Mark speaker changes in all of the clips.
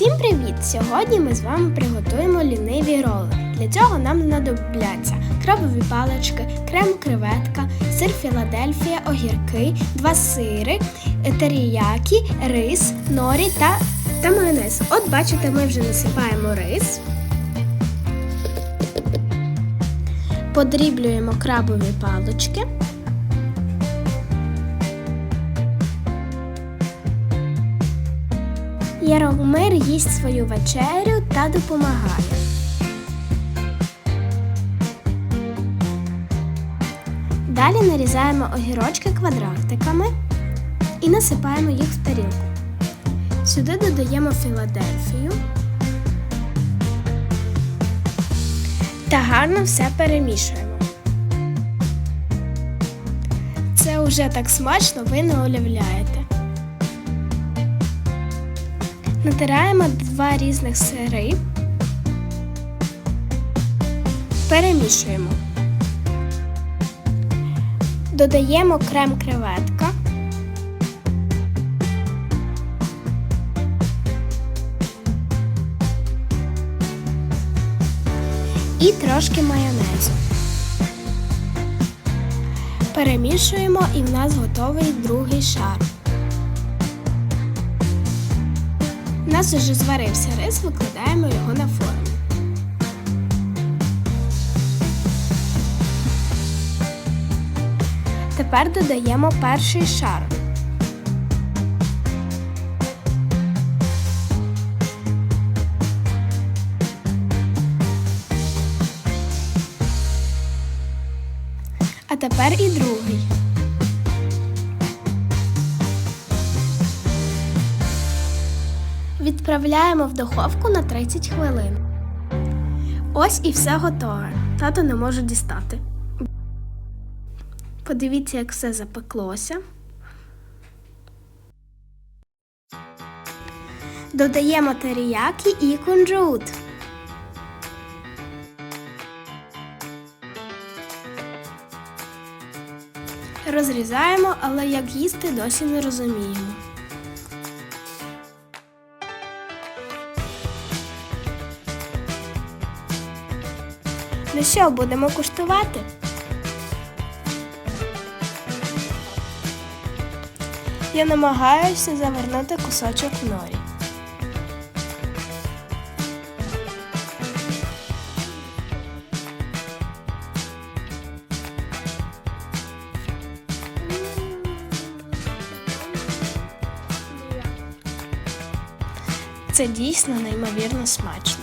Speaker 1: Всім привіт! Сьогодні ми з вами приготуємо ліниві роли. Для цього нам знадобляться крабові палички, крем-креветка, сир Філадельфія, огірки, два сири, теріякі, рис, норі та, та майонез. От бачите, ми вже насипаємо рис. Подріблюємо крабові палички. Яромир їсть свою вечерю та допомагає. Далі нарізаємо огірочки квадратиками і насипаємо їх в тарілку. Сюди додаємо Філадельфію та гарно все перемішуємо. Це вже так смачно, ви не уявляєте. Натираємо два різних сири, перемішуємо. Додаємо крем креветка. І трошки майонезу. Перемішуємо і в нас готовий другий шар. Нас вже зварився рис, викладаємо його на форму. Тепер додаємо перший шар. А тепер і другий. Відправляємо в духовку на 30 хвилин. Ось і все готове. Тато не може дістати. Подивіться, як все запеклося. Додаємо теріякі і кунжут. Розрізаємо, але як їсти досі не розуміємо. Ну що, будемо куштувати? Я намагаюся завернути кусочок норі. Це дійсно неймовірно смачно.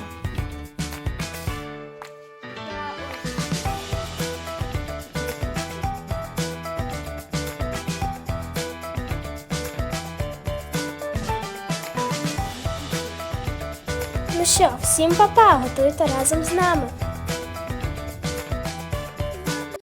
Speaker 1: Ну що, всім папа, готуйте разом з нами.